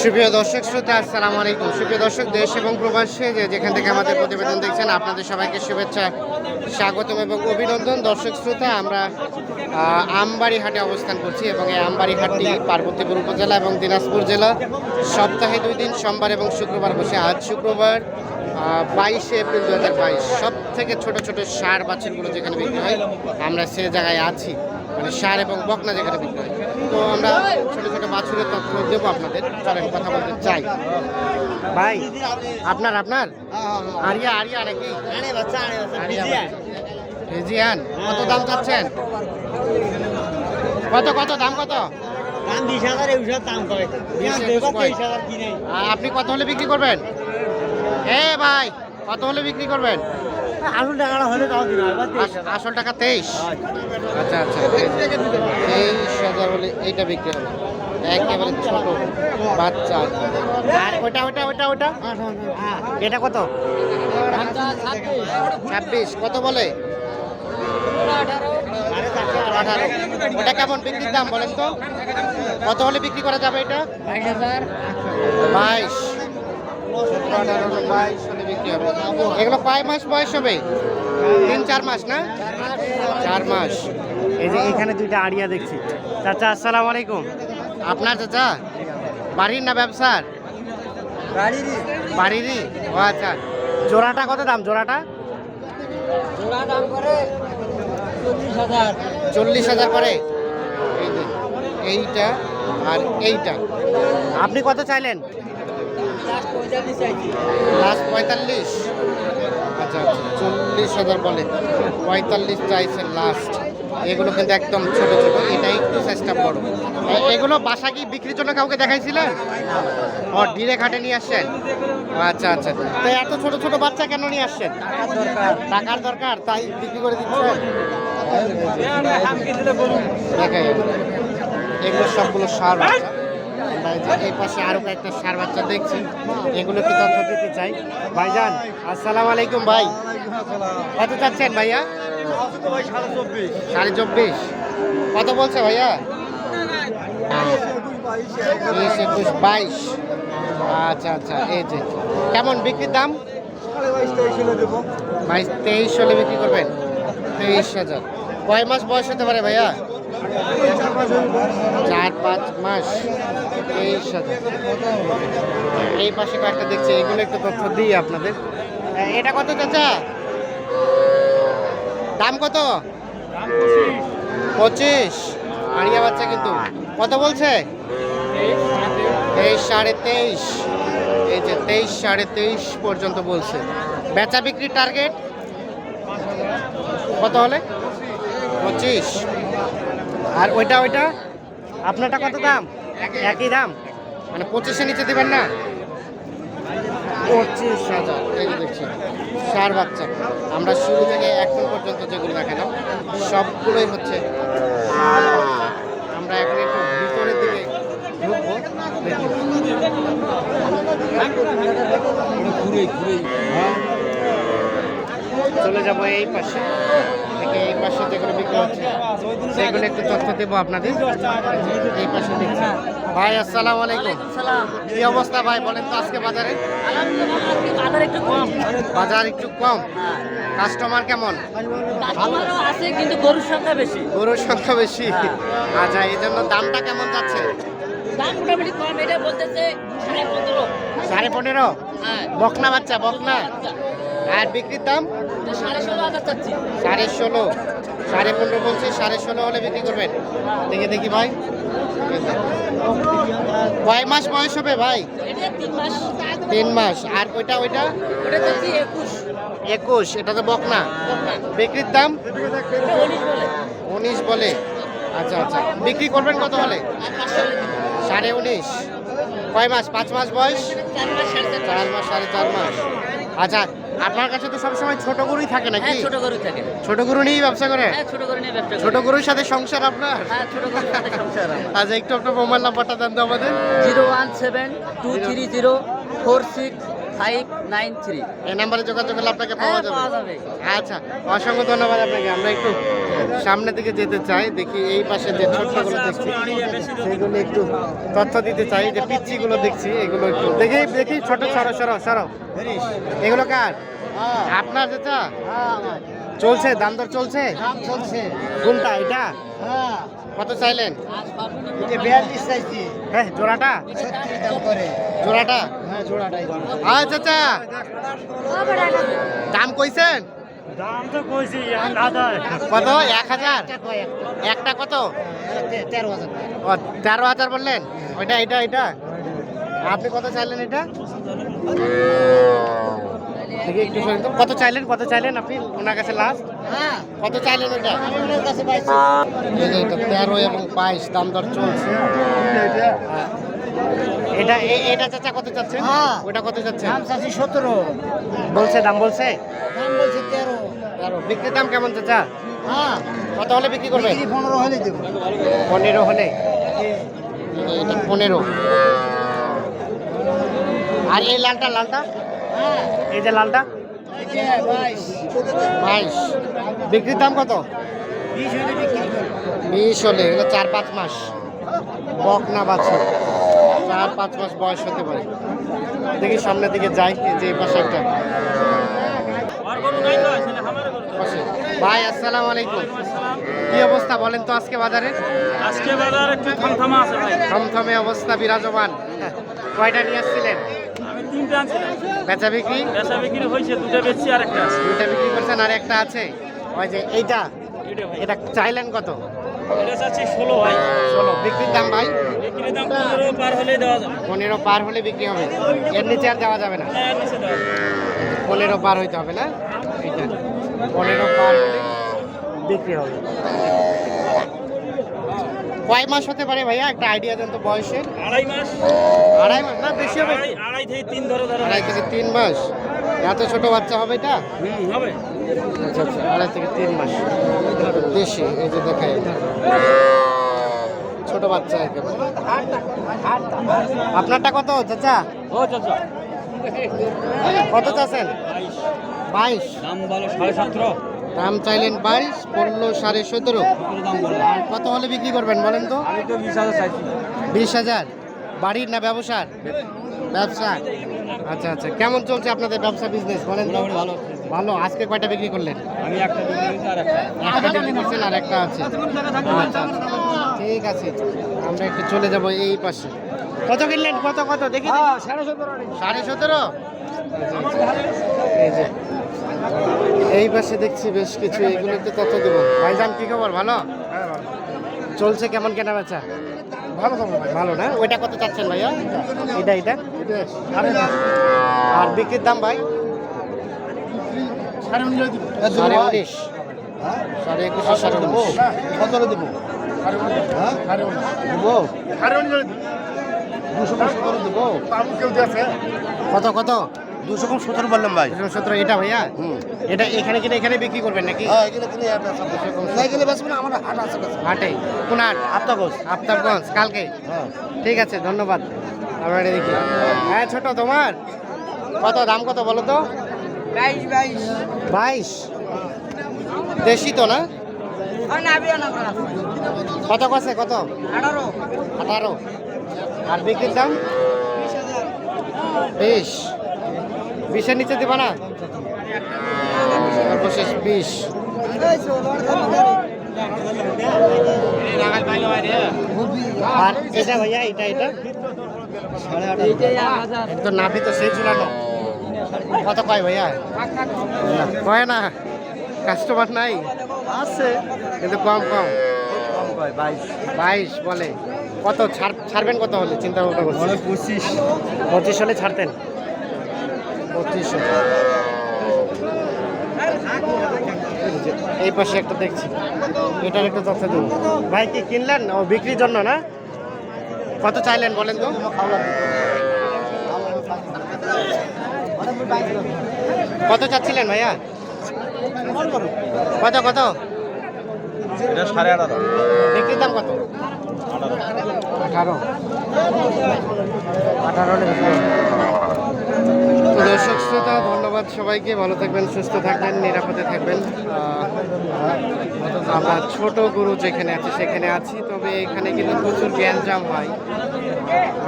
সুপ্রিয় দর্শক শ্রোতা, আসসালামু আলাইকুম। সুপ্রিয় দর্শক, দেশ এবং প্রবাসে যে যেখান থেকে আমাদের প্রতিবেদন দেখছেন, আপনাদের সবাইকে শুভেচ্ছা, স্বাগতম এবং অভিনন্দন। দর্শক শ্রোতা, আমরা আমবাড়ি হাটে অবস্থান করছি এবং এই আমবাড়ি হাটটি পার্বতীপুর উপজেলা এবং দিনাজপুর জেলা। সপ্তাহে দুই দিন, সোমবার এবং শুক্রবার বসে। আজ শুক্রবার বাইশে এপ্রিল দু হাজার বাইশ। সব থেকে ছোটো ছোটো সার বাছুরগুলো যেখানে বিক্রি হয়, আমরা সে জায়গায় আছি। মানে সার এবং বকনা যেখানে বিক্রি হয়। তো আমরা ছোট ছোট বাছুরের তথ্য দেবো আপনাদের। চলেন কথা বলতে চাই। ভাই আপনার আপনার? আরিয়া আরিয়া নাকি? আরিয়া রেজিয়ান কত দাম চাচ্ছেন? কত কত দাম কত? আপনি কত হলে বিক্রি করবেন? এ ভাই কত হলে বিক্রি করবেন? আসল টাকাটা হলে তাও দিন আসল টাকা তেইশ? আচ্ছা আচ্ছা তেইশ হাজার হলে এইটা বিক্রি হবে। একেবারে ছোট বাচ্চা। আর ওটা ওটা ওটা ওটা এটা কত? ছাব্বিশ কত বলে? আঠারো। ওটা কেমন বিক্রির দাম বলেন তো? কত হলে বিক্রি করা যাবে এটা? বাইশ। বাইশ হবে এগুলো কয় মাস বয়স হবে? তিন চার মাস না? চার মাস। এই যে এখানে দুইটা আড়িয়া দেখছি। চাচা আসসালামু আলাইকুম। আপনার চাচা বাড়ির না ব্যবসার? বাড়িরই। ও আচ্ছা। জোড়াটা কত দাম? জোড়াটা? চল্লিশ হাজার করে। এই এইটা আর এইটা। আপনি কত চাইলেন? লাস্ট পঁয়তাল্লিশ চাইছি। আচ্ছা আচ্ছা চল্লিশ হাজার বলে। পঁয়তাল্লিশ চাইছেন লাস্ট। এগুলো কিন্তু একদম ছোট ছোট। এটা একটু সাইজটা বড়। এগুলো বাসা কি বিক্রির জন্য কাউকে দেখাইছিলেন? ও ডিরে ঘাটে নিয়ে আসছেন? আচ্ছা আচ্ছা। তো এত ছোট ছোট বাচ্চা কেন নিয়ে আসছেন? টাকার দরকার। তাই বিক্রি করে দিচ্ছেন? দেখাই এগুলো সবগুলো সার বাচ্চা এই যে এই পাশে আরও কয়েকটা সার বাচ্চা দেখছি, এগুলো কি তথ্য দিতে চাই। ভাইজান, আসসালামু আলাইকুম ভাই। কত চাচ্ছেন ভাইয়া? সাড়ে চব্বিশ। কত বলছে ভাইয়া? বিশ, একুশ, বাইশ। আচ্ছা আচ্ছা এই যে। কেমন বিক্রির দাম? বাইশ, তেইশ হলে বিক্রি করবেন। তেইশ হাজার। কয় মাস বয়স হতে পারে ভাইয়া? চার পাঁচ মাস তেইশ এই পাশে কয়েকটা দেখছি, এগুলো একটু তথ্য দিই আপনাদের। এটা কত চাচা? দাম কত? পঁচিশ। আড়িয়া বাচ্চা কিন্তু। কত বলছে? তেইশ সাড়ে তেইশ। এই যে তেইশ সাড়ে তেইশ পর্যন্ত বলছে। বেচা বিক্রির টার্গেট? কত হলে? পঁচিশ। আর ওইটা ওইটা? আপনারটা কত দাম? একই দাম? মানে পঁচিশে নিচে দেবেন না? পঁচিশ হাজার। এই যে দেখছি সার বাচ্চা। আমরা শুরু থেকে এখন পর্যন্ত যেগুলো দেখালাম সবগুলোই হচ্ছে ষাঁড় বাচ্চা। আমরা এখন একটু ভিতরের দিকে ঢুকবো দেখুন ঘুরে ঘুরে চলে যাব এই পাশে। থেকে এই পাশে যেগুলো বিক্রি হচ্ছে সেগুলো একটু তথ্য দেবো আপনাদের। এই পাশে দেখছি। ভাই আসসালামু আলাইকুম। কি অবস্থা ভাই বলেন তো আজকে বাজারে? বাজার একটু কম। বাজার একটু কম? কাস্টমার কেমন? আছে কিন্তু গরুর সংখ্যা বেশি। গরুর সংখ্যা বেশি? আচ্ছা এই জন্য দামটা কেমন যাচ্ছে? দাম মোটামুটি কম এটা বলতেছে সাড়ে পনেরো। সাড়ে পনেরো? হ্যাঁ। বকনা বাচ্চা বকনা? আর বিক্রির দাম? সাড়ে ষোলো, সাড়ে পনেরো বলছি, সাড়ে ষোলো হলে বিক্রি করবেন। দেখে, দেখি ভাই। কয় মাস বয়স হবে ভাই? তিন মাস। আর ওইটা ওইটা? একুশ, এটা তো বকনা। বিক্রির দাম? উনিশ বলে। আচ্ছা আচ্ছা। বিক্রি করবেন কত হলে। সাড়ে উনিশ। কয় মাস? পাঁচ মাস বয়স? চার মাস, সাড়ে চার মাস। আচ্ছা আপনার কাছে তো সবসময় ছোট গরুই থাকে নাকি? হ্যাঁ ছোট গরু থাকে। ছোট গরু নিয়েই ব্যবসা করে? হ্যাঁ ছোট গরু নিয়ে ব্যবসা ছোট গরুর সাথে সংসার আপনার? হ্যাঁ ছোট গরুর সাথে সংসার আচ্ছা একটু আপনার মোবাইল নাম্বারটা দেন তো আমাদের। Zero one seven two three zero four six five nine three এই নাম্বারে যোগাযোগ করলে আপনাকে পাওয়া হ্যাঁ, যাবে। যাবে। আচ্ছা অসংখ্য ধন্যবাদ আপনাকে। আমরা একটু সামনের দিকে যেতে চাই দেখি এই পাশে যে ছোট্টগুলো দেখছি সেগুলো একটু তথ্য দিতে চাই যে পিচ্ছিগুলো দেখছি এগুলো একটু দেখি দেখি ছোট সরো সরো সরো। এগুলো কার? আপনার যেটা চলছে দাম দর চলছে? চলছে। কোনটা এটা? হ্যাঁ। কত চাইলেন? হ্যাঁ জোড়াটা? জোড়াটা? হ্যাঁ জোড়াটাই আচ্ছা চাচা। দাম কইছেন? দাম তো কইছি কত? এক হাজার? একটা কত? তেরো হাজার। ও তেরো হাজার বললেন? ওইটা এটা এটা? আপনি কত চাইলেন এটা? দেখি একটু কত চাইলেন কত চাইলেন আপনি? ওনার কাছে লাস্ট হ্যাঁ। কত চাইলেন এটা তেরো এবং বাইশ দাম দর চলছে। হ্যাঁ। এটা এটা চাচা কত হ্যাঁ। ওটা কত দাম চাচ্ছি সতেরো। বলছে দাম বলছে? দাম বলছি তেরো। তেরো। বিক্রির দাম কেমন চাচা? কত হলে বিক্রি পনেরো হলে দেবো। পনেরো হলে? এটা পনেরো। আর এই লালটা লালটা? এই যে লালটা? বাইশ বিক্রির দাম কত? বিশ হলে এগুলো চার পাঁচ মাস। বক না বাছুর। চার পাঁচ মাস বয়স হতে পারে। দেখি সামনের দিকে যাই যে এই পাশে একটা। ভাই আসসালামু আলাইকুম। কি অবস্থা বলেন তো আজকে বাজারে? আজকে বাজার একটু থমথমা আছে ভাই। থমথমে অবস্থা বিরাজমান। কয়টা নিয়ে আসছিলেন? তিনটা বেচা বিক্রি? বেচা বিক্রি হয়েছে দুটো বেচছি আর একটা আছে। দুইটা বিক্রি করছেন আর একটা আছে। ওই যে এইটা এটা চাইলেন কত? এটা চাচ্ছি ষোলো ভাই ষোলো। বিক্রির দাম ভাই? বিক্রির দাম পনেরো পার হলেই দেওয়া যাবে। পনেরো পার হলে বিক্রি হবে। এর নিচে আর দেওয়া যাবে না? হ্যাঁ। পনেরো পার হইতে হবে না? পনেরো পার হলে বিক্রি হবে। কয় মাস হতে পারে ভাইয়া? একটা আইডিয়া দেন তো বয়সের আড়াই মাস। আড়াই মাস? না বেশি হবে। আড়াই থেকে তিন ধরে ধরে। আড়াই থেকে তিন মাস। এত ছোট বাচ্চা হবে এটা? হুম হবে। আচ্ছা আচ্ছা আড়াই থেকে তিন মাস। দেশি এই যে দেখাই। ছোট বাচ্চা একেবারে। আপনারটা কত চাচা? ও চাচা। কত চাচ্ছেন? বাইশ। দাম বলো সাড়ে সতেরো দাম চাইলেন বাইশ পড়ল সাড়ে সতেরো। আর কত হলে বিক্রি করবেন বলেন তো? আমি তো বিশ হাজার চাইছি। বিশ হাজার। বাড়ির না ব্যবসার? ব্যবসা। আচ্ছা আচ্ছা। কেমন চলছে আপনাদের ব্যবসা বিজনেস বলেন ভালো ভালো। আজকে কয়টা বিক্রি করলেন? আমি একটা বিক্রি আর একটা। একটা বিক্রি করছেন আর একটা আছে। আচ্ছা আচ্ছা ঠিক আছে। আমরা একটু চলে যাব এই পাশে। কত কিনলেন? কত কত? দেখি দেখি। সাড়ে সতেরো সাড়ে সতেরো? এই যে এই পাশে দেখছি বেশ কিছু এগুলোতে তত দেবো। ভাইজান কি খবর? ভালো? চলছে কেমন কেনা বেচা? ভালো খবর ভালো না? ওইটা কত চাচ্ছেন ভাইয়া? এটা এটা? আর বিক্রির দাম ভাই? সাড়ে উনিশ দিব। সাড়ে উনিশ। সাড়ে একুশে সাড়ে উনিশ। সতেরো দেবো। হ্যাঁ? কত কত? দুশো কম সতেরো বললাম ভাই। দুশো সতেরো এটা ভাইয়া? এটা এখানে কিনে এখানে বিক্রি করবেন নাকি? হ্যাঁ এগুলো কিনে না গেলে বেসবো না আমার হাট আছে হাটে? কোন হাট? আত্মাগোজ আফতাবগঞ্জ কালকে? হ্যাঁ। ঠিক আছে ধন্যবাদ। আমরা এটা দেখি। হ্যাঁ ছোট তোমার। কত দাম কত বলো তো? বাইশ বাইশ। বাইশ? দেশি তো না? কত কছে কত? আঠারো। আঠারো। আর বিক্রির দাম? বিশ। বিশের নিচে দিবা না? সর্বশেষ বিশ। আর এটা ভাইয়া এটা এটা? তো নাভি তো সেই ঝুলানো কত কয় ভাইয়া? কয় না? কাস্টমার নাই? আছে। কিন্তু কম কম। বাইশ। বলে। কত ছাড় ছাড়বেন কত হলে? চিন্তা ভাবনা করছেন? পঁচিশ। পঁচিশ হলে ছাড়তেন? পঁচিশ এই পাশে একটা দেখছি। এটার একটু তথ্য দেবো। ভাই কি কিনলেন? ও বিক্রির জন্য না? কত চাইলেন বলেন তো? কত চাচ্ছিলেন ভাইয়া? কত কত? এটা সাড়ে আঠারো। বিক্রির দাম কত? আঠারো। আঠারো। শ্রোতা, ধন্যবাদ সবাইকে। ভালো থাকবেন, সুস্থ থাকবেন, নিরাপদে থাকবেন। আমরা ছোট গুরু যেখানে আছি, সেখানে আছি। তবে এখানে কিন্তু প্রচুর গ্যাঞ্জাম হয়।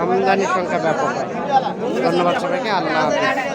আমদানি সংখ্যা ব্যাপক হয়। ধন্যবাদ সবাইকে। আল্লাহ হাফিজ।